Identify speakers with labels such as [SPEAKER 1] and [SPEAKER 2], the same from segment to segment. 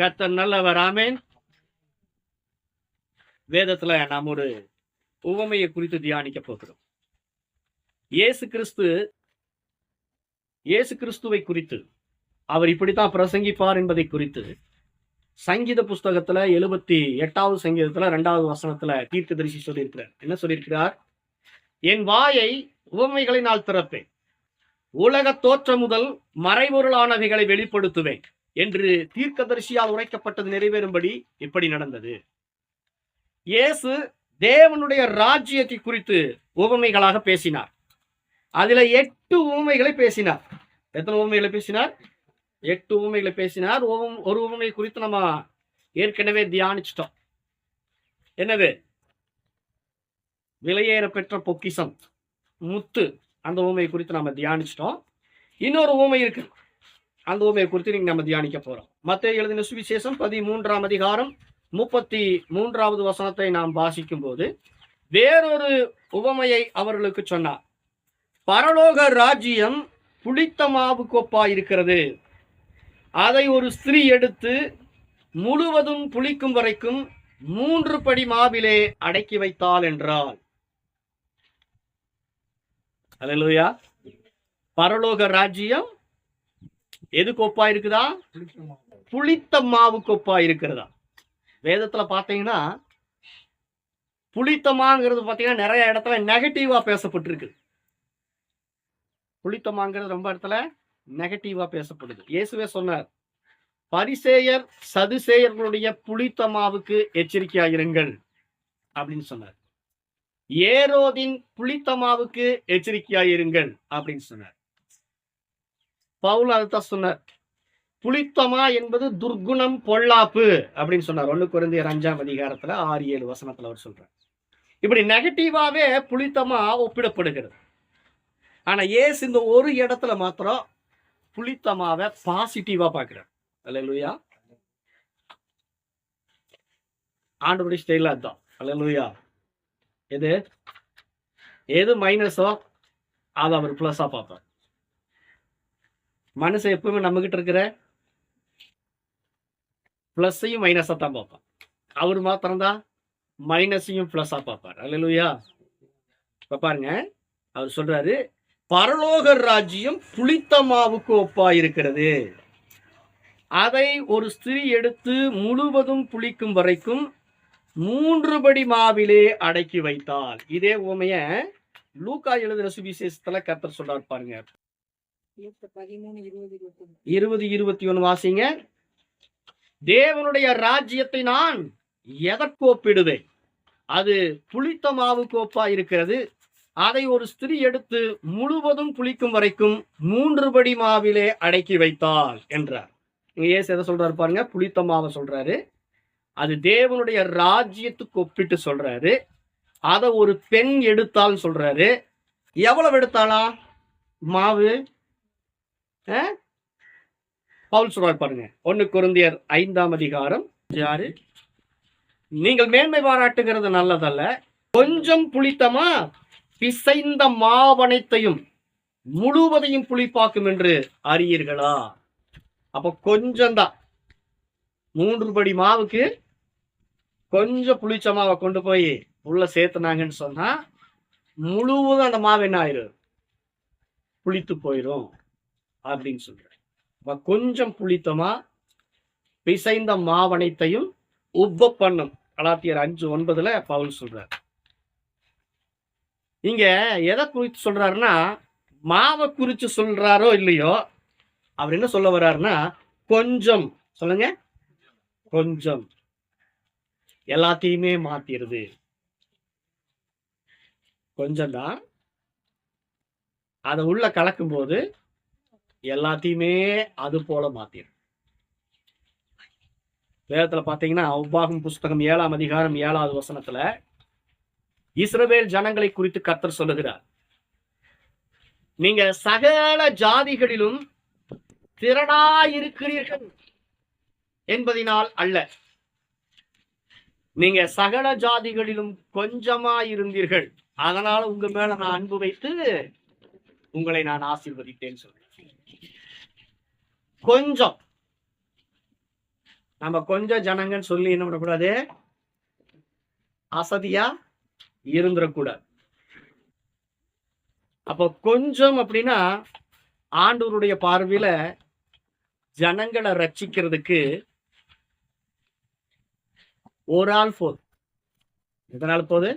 [SPEAKER 1] கர்த்தர் நல்லவர் ஆமேன் வேதத்துல நாம் ஒரு உவமையை குறித்து தியானிக்க போகிறோம் இயேசு கிறிஸ்து இயேசு கிறிஸ்துவை குறித்து அவர் இப்படித்தான் பிரசங்கிப்பார் என்பதை குறித்து சங்கீத புஸ்தகத்துல எழுபத்தி எட்டாவது சங்கீதத்துல ரெண்டாவது வசனத்துல தரிசி சொல்லியிருக்கிறார் என்ன சொல்லியிருக்கிறார் என் வாயை உவமைகளினால் திறப்பேன் உலக தோற்றம் முதல் மறைபொருளானவைகளை வெளிப்படுத்துவேன் என்று தீர்க்கதரிசியால் உரைக்கப்பட்டது நிறைவேறும்படி இப்படி நடந்தது இயேசு தேவனுடைய ராஜ்யத்தை குறித்து உவமைகளாக பேசினார் அதுல எட்டு உவமைகளை பேசினார் எத்தனை உவமைகளை பேசினார் எட்டு உவமைகளை பேசினார் ஒரு உவமை குறித்து நம்ம ஏற்கனவே தியானிச்சிட்டோம் என்னது விலையேற பெற்ற பொக்கிசம் முத்து அந்த உவமை குறித்து நம்ம தியானிச்சிட்டோம் இன்னொரு உவமை இருக்கு அந்த ஓமையை குறித்து நீங்க நம்ம தியானிக்க போறோம் மத்திய எழுதின சுவிசேஷம் பதிமூன்றாம் அதிகாரம் முப்பத்தி மூன்றாவது வசனத்தை நாம் வாசிக்கும் போது வேறொரு உவமையை அவர்களுக்கு சொன்னார் பரலோக ராஜ்யம் புளித்த மாவு கோப்பா இருக்கிறது அதை ஒரு ஸ்திரீ எடுத்து முழுவதும் புளிக்கும் வரைக்கும் மூன்று படி மாவிலே அடக்கி வைத்தாள் என்றாள் பரலோக ராஜ்யம் எது கோப்பா இருக்குதா புளித்த மாவு கோப்பா இருக்கிறதா வேதத்துல பாத்தீங்கன்னா புளித்தமாங்கிறது பாத்தீங்கன்னா நிறைய இடத்துல நெகட்டிவா பேசப்பட்டிருக்கு புளித்தமாங்கிறது ரொம்ப இடத்துல நெகட்டிவா பேசப்படுது இயேசுவே சொன்னார் பரிசேயர் சதுசேயர்களுடைய புளித்தமாவுக்கு எச்சரிக்கையாயிருங்கள் அப்படின்னு சொன்னார் ஏரோதின் புளித்தமாவுக்கு எச்சரிக்கையாயிருங்கள் அப்படின்னு சொன்னார் பவுல் அதுதான் சொன்னார் புளித்தமா என்பது துர்குணம் பொள்ளாப்பு அப்படின்னு சொன்னார் ஒண்ணு குறைந்த அஞ்சாம் அதிகாரத்துல ஆறு ஏழு வசனத்துல அவர் சொல்றார் இப்படி நெகட்டிவாவே புளித்தமா ஒப்பிடப்படுகிறது ஆனா ஏசு இந்த ஒரு இடத்துல மாத்திரம் புளித்தமாவ பாசிட்டிவா பாக்குறார் அல்லா ஆண்டுபடி ஸ்டைலா அல்ல அல்லா எது எது மைனஸோ அதை அவர் பிளஸா பார்ப்பார் மனுஷன் எப்பவுமே நம்மகிட்ட இருக்கிற ப்ளஸ்ஸையும் மைனஸா தான் பார்ப்பான் அவர் மாத்திரம்தான் மைனஸையும் ப்ளஸ்ஸாக பார்ப்பார் அல்லையா இப்ப பாருங்க அவர் சொல்றாரு பரலோக ராஜ்யம் புளித்த மாவுக்கு ஒப்பா இருக்கிறது அதை ஒரு ஸ்திரீ எடுத்து முழுவதும் புளிக்கும் வரைக்கும் மூன்று படி மாவிலே அடக்கி வைத்தால் இதே உமைய லூக்கா எழுதுற சுவிசேஷத்துல கத்தர் சொல்றாரு பாருங்க இருபது இருபத்தி ஒன்று வாசிங்க தேவனுடைய ராஜ்யத்தை நான் எதற்கோப்பிடுவேன் அது புளித்த மாவு கோப்பா இருக்கிறது அதை ஒரு ஸ்திரீ எடுத்து முழுவதும் புளிக்கும் வரைக்கும் மூன்று படி மாவிலே அடக்கி வைத்தாள் என்றார் இங்க ஏசு எதை சொல்றாரு பாருங்க புளித்த மாவை சொல்றாரு அது தேவனுடைய ராஜ்யத்துக்கு ஒப்பிட்டு சொல்றாரு அதை ஒரு பெண் எடுத்தால் சொல்றாரு எவ்வளவு எடுத்தாளா மாவு பவுல் சொல்றாரு பாருங்க ஒன்று குருந்தியர் ஐந்தாம் அதிகாரம் யாரு நீங்கள் மேன்மை பாராட்டுகிறது நல்லதல்ல கொஞ்சம் புளித்தமா பிசைந்த மாவனைத்தையும் முழுவதையும் புளிப்பாக்கும் என்று அறியீர்களா அப்போ கொஞ்சம்தான் மூன்று படி மாவுக்கு கொஞ்சம் புளிச்ச மாவை கொண்டு போய் உள்ள சேர்த்துனாங்கன்னு சொன்னா முழுவதும் அந்த மாவு என்ன ஆயிரும் புளித்து போயிடும் அப்படின்னு சொல்கிறேன் கொஞ்சம் புளித்தமா பிசைந்த மாவனைத்தையும் உப்ப பண்ணும் கலாத்தியர் அஞ்சு ஒன்பதுல பவுல் சொல்றார் இங்க எதை குறித்து சொல்றாருன்னா மாவை குறித்து சொல்றாரோ இல்லையோ அவர் என்ன சொல்ல வர்றாருன்னா கொஞ்சம் சொல்லுங்க கொஞ்சம் எல்லாத்தையுமே மாத்திருது கொஞ்சம் தான் அதை உள்ள கலக்கும் போது எல்லாத்தையுமே அது போல மாத்திடும் வேதத்துல பாத்தீங்கன்னா அவ்வாகும் புஸ்தகம் ஏழாம் அதிகாரம் ஏழாவது வசனத்துல இஸ்ரவேல் ஜனங்களை குறித்து கத்தர் சொல்லுகிறார் நீங்க சகல ஜாதிகளிலும் திரடா இருக்கிறீர்கள் என்பதினால் அல்ல நீங்க சகல ஜாதிகளிலும் கொஞ்சமா இருந்தீர்கள் அதனால உங்க மேல நான் அன்பு வைத்து உங்களை நான் ஆசீர்வதித்தேன்னு சொல்றேன் கொஞ்சம் நம்ம கொஞ்சம் ஜனங்கன்னு சொல்லி என்ன பண்ணக்கூடாது அசதியா இருந்துடக்கூடாது அப்போ கொஞ்சம் அப்படின்னா ஆண்டவருடைய பார்வையில ஜனங்களை ரச்சிக்கிறதுக்கு ஒரு ஆள் போது எதனால் போது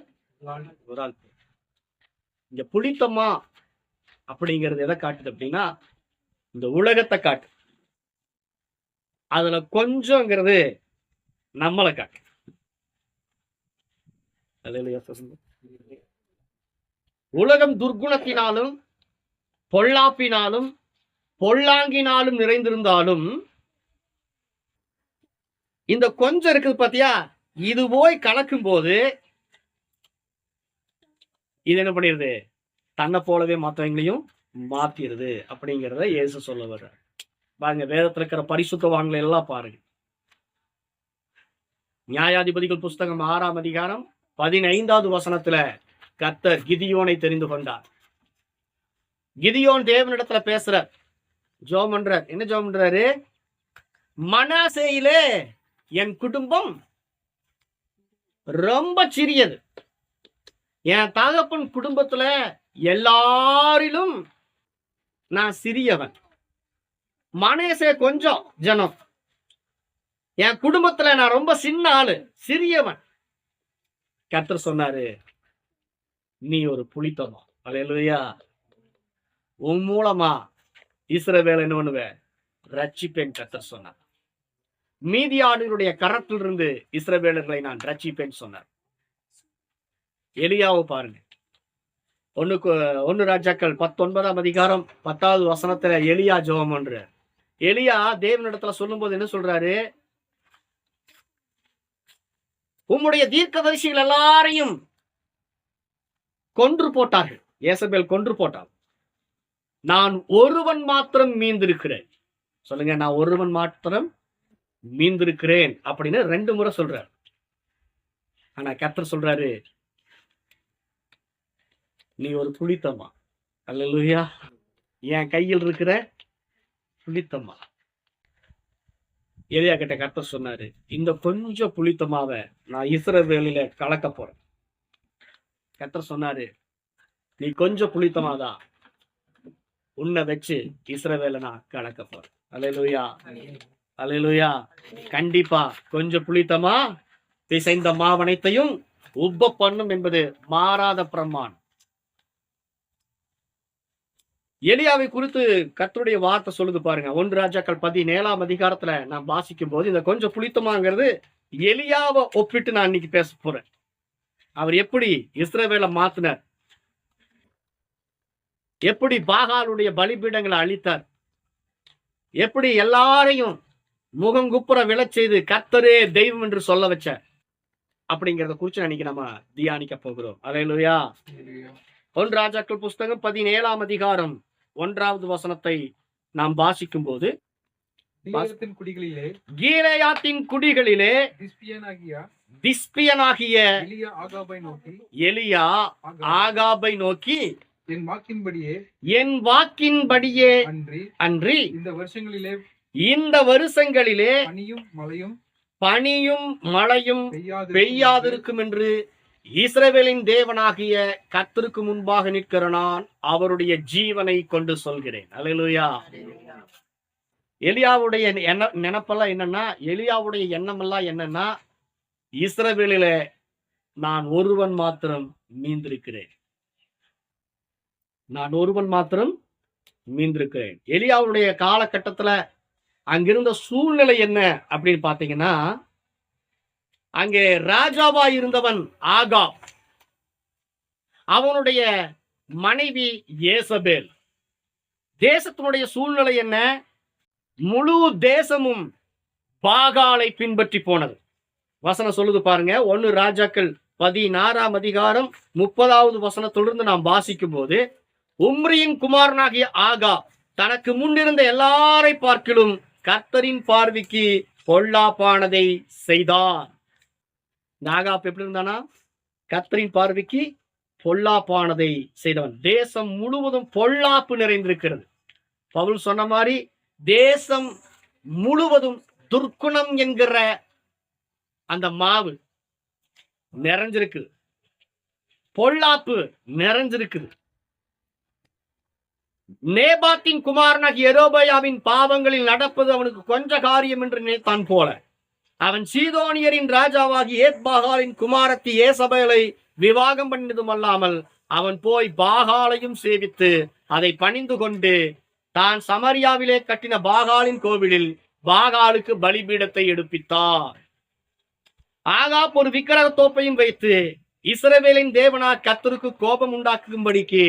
[SPEAKER 1] ஒரு ஆள் போது இங்க புளித்தம்மா அப்படிங்கிறது எதை காட்டுது அப்படின்னா இந்த உலகத்தை காட்டு அதுல கொஞ்சங்கிறது நம்மளை காட்டு உலகம் துர்குணத்தினாலும் பொல்லாப்பினாலும் பொல்லாங்கினாலும் நிறைந்திருந்தாலும் இந்த கொஞ்சம் இருக்குது பாத்தியா இது போய் கலக்கும் போது இது என்ன பண்ணிடுது தன்னை போலவே மற்றவங்களையும் மாத்திடுது அப்படிங்கிறத இயேசு சொல்ல வர்றார் பாருங்க வேதத்துல இருக்கிற பரிசுத்த வாங்கல எல்லாம் பாருங்க நியாயாதிபதிகள் புஸ்தகம் ஆறாம் அதிகாரம் பதினைந்தாவது வசனத்துல கத்தர் கிதியோனை தெரிந்து கொண்டார் கிதியோன் தேவனிடத்துல பேசுறார் ஜோம் என்ன ஜோம் பண்றாரு என் குடும்பம் ரொம்ப சிறியது என் தகப்பன் குடும்பத்துல எல்லாரிலும் நான் சிறியவன் மனேசே கொஞ்சம் ஜனம் என் குடும்பத்துல நான் ரொம்ப சின்ன ஆளு சிறியவன் கத்தர் சொன்னாரு நீ ஒரு புளித்தனம் அலையலையா உன் மூலமா இஸ்ரவேல வேலை என்ன பண்ணுவேன் ரட்சிப்பேன் கத்தர் சொன்னார் மீதியாளர்களுடைய கரத்திலிருந்து இஸ்ரவேலர்களை நான் ரட்சிப்பேன் சொன்னார் எளியாவும் பாருங்க ஒன்னு ஒன்னு ராஜாக்கள் பத்தொன்பதாம் அதிகாரம் பத்தாவது வசனத்துல எளியா ஜோம் பண்றார் எலியா தேவனிடத்துல சொல்லும் போது என்ன சொல்றாரு உம்முடைய தீர்க்க தரிசிகள் எல்லாரையும் கொன்று போட்டார்கள் ஏசபேல் கொன்று போட்டார் நான் ஒருவன் மாத்திரம் மீந்திருக்கிறேன் சொல்லுங்க நான் ஒருவன் மாத்திரம் மீந்திருக்கிறேன் அப்படின்னு ரெண்டு முறை சொல்றாரு ஆனா கத்தர் சொல்றாரு நீ ஒரு புளித்தம்மா அல்ல என் கையில் இருக்கிற புளித்தமா எலியா கிட்ட கத்த சொன்னாரு இந்த கொஞ்சம் புளித்தமாவை நான் வேலையில கலக்க போறேன் கத்த சொன்னாரு நீ கொஞ்சம் புளித்தமாதான் உன்னை வச்சு வேலை நான் கலக்க போறேன் அலையலுயா அலையலுயா கண்டிப்பா கொஞ்சம் புளித்தமா பிசைந்த மாவனைத்தையும் உப்ப பண்ணும் என்பது மாறாத பிரமாணம் எலியாவை குறித்து கத்தருடைய வார்த்தை சொல்லுது பாருங்க ஒன்று ராஜாக்கள் பதினேழாம் அதிகாரத்துல நான் வாசிக்கும் போது இந்த கொஞ்சம் புளித்தமாங்கிறது எலியாவை ஒப்பிட்டு நான் இன்னைக்கு பேச போறேன் அவர் எப்படி இஸ்ரேவேலை மாத்தினார் எப்படி பாகாலுடைய பலிபீடங்களை அழித்தார் எப்படி எல்லாரையும் முகங்குப்புற விளை செய்து கத்தரே தெய்வம் என்று சொல்ல வச்ச அப்படிங்கிறத குறிச்சு அன்னைக்கு நம்ம தியானிக்க போகிறோம் அலையிலுயா ஒன் ராஜாக்கள் புஸ்தகம் பதினேழாம் அதிகாரம் ஒன்றாவது வசனத்தை நாம் வாசிக்கும் போது குடிகளிலே குடிகளிலே திஸ்பியனாகிய எலியா ஆகாபை நோக்கி
[SPEAKER 2] என் வாக்கின்படியே
[SPEAKER 1] என் வாக்கின்படியே அன்றி அன்றி
[SPEAKER 2] இந்த வருஷங்களிலே
[SPEAKER 1] இந்த வருஷங்களிலே
[SPEAKER 2] பனியும் மழையும்
[SPEAKER 1] பனியும் மழையும் பெய்யாதிருக்கும் என்று ஈஸ்ரவேலின் தேவனாகிய கத்திற்கு முன்பாக நிற்கிற நான் அவருடைய ஜீவனை கொண்டு சொல்கிறேன் அலையலுயா எலியாவுடைய எண்ண நினப்பெல்லாம் என்னன்னா எலியாவுடைய எல்லாம் என்னன்னா இஸ்ரவேலில நான் ஒருவன் மாத்திரம் மீந்திருக்கிறேன் நான் ஒருவன் மாத்திரம் மீந்திருக்கிறேன் எலியாவுடைய காலகட்டத்துல அங்கிருந்த சூழ்நிலை என்ன அப்படின்னு பாத்தீங்கன்னா அங்கே ராஜாவா இருந்தவன் ஆகா அவனுடைய மனைவி ஏசபேல் தேசத்தினுடைய சூழ்நிலை என்ன முழு தேசமும் பாகாலை பின்பற்றி போனது வசனம் சொல்லுது பாருங்க ஒன்னு ராஜாக்கள் பதினாறாம் அதிகாரம் முப்பதாவது வசனத்திலிருந்து நாம் வாசிக்கும் போது உம்ரியின் குமாரனாகிய ஆகா தனக்கு முன்னிருந்த எல்லாரை பார்க்கிலும் கர்த்தரின் பார்வைக்கு பொள்ளாப்பானதை செய்தான் நாகாப் எப்படி இருந்தானா கத்தரின் பார்வைக்கு பொல்லாப்பானதை செய்தவன் தேசம் முழுவதும் பொல்லாப்பு நிறைந்திருக்கிறது பவுல் சொன்ன மாதிரி தேசம் முழுவதும் துர்க்குணம் என்கிற அந்த மாவு நிறைஞ்சிருக்கு பொல்லாப்பு நிறைஞ்சிருக்குது நேபாத்தின் குமாரனாக எரோபயாவின் பாவங்களில் நடப்பது அவனுக்கு கொஞ்ச காரியம் என்று நினைத்தான் போல அவன் சீதோனியரின் ராஜாவாகி பாகாலின் குமாரத்தி ஏசபேலை விவாகம் பண்ணதும் அல்லாமல் அவன் போய் பாகாலையும் சேவித்து அதை பணிந்து கொண்டு தான் சமரியாவிலே கட்டின பாகாலின் கோவிலில் பாகாலுக்கு பலிபீடத்தை எடுப்பித்தார் ஆகாப் ஒரு விக்கிரக தோப்பையும் வைத்து இஸ்ரவேலின் தேவனா கத்தருக்கு கோபம் உண்டாக்கும்படிக்கு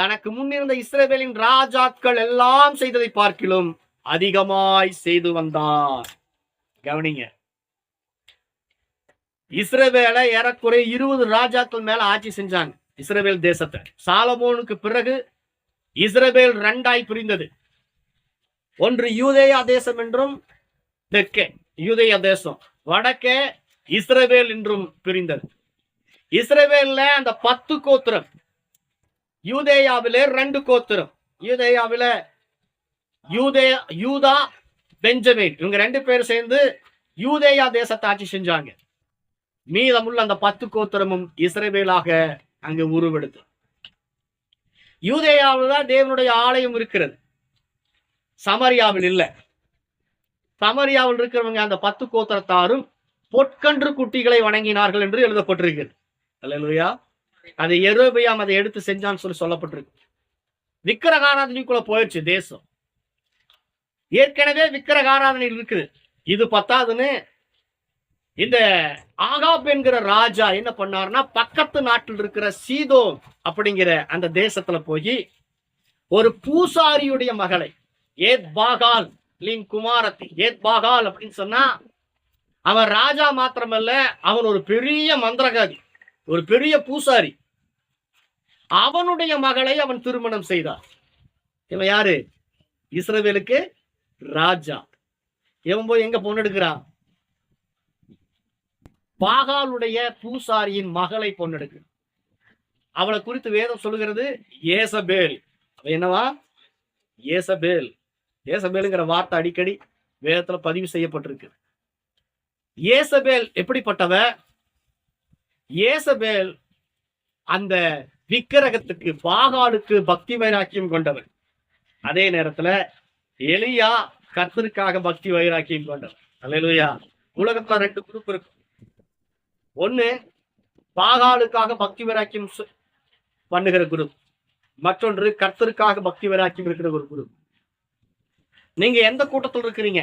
[SPEAKER 1] தனக்கு முன்னிருந்த இஸ்ரவேலின் ராஜாக்கள் எல்லாம் செய்ததை பார்க்கிலும் அதிகமாய் செய்து வந்தார் கவனிங்க இஸ்ரேவேல ஏறக்குறைய இருபது ராஜாக்கள் மேல ஆட்சி செஞ்சாங்க இஸ்ரேவேல் தேசத்தை சாலமோனுக்கு பிறகு இஸ்ரேவேல் ரெண்டாய் பிரிந்தது ஒன்று யூதேயா தேசம் என்றும் தெற்கே யூதேயா தேசம் வடக்கே இஸ்ரேவேல் என்றும் பிரிந்தது இஸ்ரேவேல அந்த பத்து கோத்திரம் யூதேயாவில ரெண்டு கோத்திரம் யூதேயாவில யூதே யூதா பெஞ்சமின் இவங்க ரெண்டு பேர் சேர்ந்து யூதேயா தேசத்தை ஆட்சி செஞ்சாங்க மீதமுள்ள அந்த பத்து கோத்திரமும் இஸ்ரேவேலாக அங்கு உருவெடுத்து யூதேயாவில் தான் தேவனுடைய ஆலயம் இருக்கிறது சமரியாவில் இல்லை சமரியாவில் இருக்கிறவங்க அந்த பத்து கோத்திரத்தாரும் பொற்கன்று குட்டிகளை வணங்கினார்கள் என்று எழுதப்பட்டிருக்கிறது அல்லா அது எரோபியாம் அதை எடுத்து செஞ்சான்னு சொல்லி சொல்லப்பட்டிருக்கு விக்கிரகாராதனைக்குள்ள போயிடுச்சு தேசம் ஏற்கனவே விக்கிரகாராதனை இருக்குது இது பத்தாதுன்னு இந்த ஆகாப் என்கிற ராஜா என்ன பண்ணார்னா பக்கத்து நாட்டில் இருக்கிற சீதோ அப்படிங்கிற அந்த தேசத்துல போய் ஒரு பூசாரியுடைய மகளை ஏத் பாகால் லிங் குமாரத்தி ஏத் பாகால் அப்படின்னு சொன்னா அவன் ராஜா மாத்திரமல்ல அவன் ஒரு பெரிய மந்திரகாதி ஒரு பெரிய பூசாரி அவனுடைய மகளை அவன் திருமணம் செய்தார் இவன் யாரு இஸ்ரவேலுக்கு ராஜா இவன் போய் எங்க பொண்ணு எடுக்கிறான் பாகாலுடைய பூசாரியின் மகளை பொண்ணெடுக்கு அவளை குறித்து வேதம் சொல்லுகிறது ஏசபேல் என்னவா ஏசபேல் ஏசபேலுங்கிற வார்த்தை அடிக்கடி வேதத்துல பதிவு செய்யப்பட்டிருக்கு ஏசபேல் எப்படிப்பட்டவ ஏசபேல் அந்த விக்கிரகத்துக்கு பாகாலுக்கு பக்தி வைராக்கியம் கொண்டவர் அதே நேரத்துல எளியா கத்திற்காக பக்தி வைராக்கியம் கொண்டவர் அல்லையா உலகத்துல ரெண்டு குரூப் இருக்கும் ஒண்ணு பாகாலுக்காக பக்தி வராக்கியம் பண்ணுகிற குரு மற்றொன்று கர்த்தருக்காக பக்தி விராக்கியம் இருக்கிற ஒரு குரு நீங்க எந்த கூட்டத்தில் இருக்கிறீங்க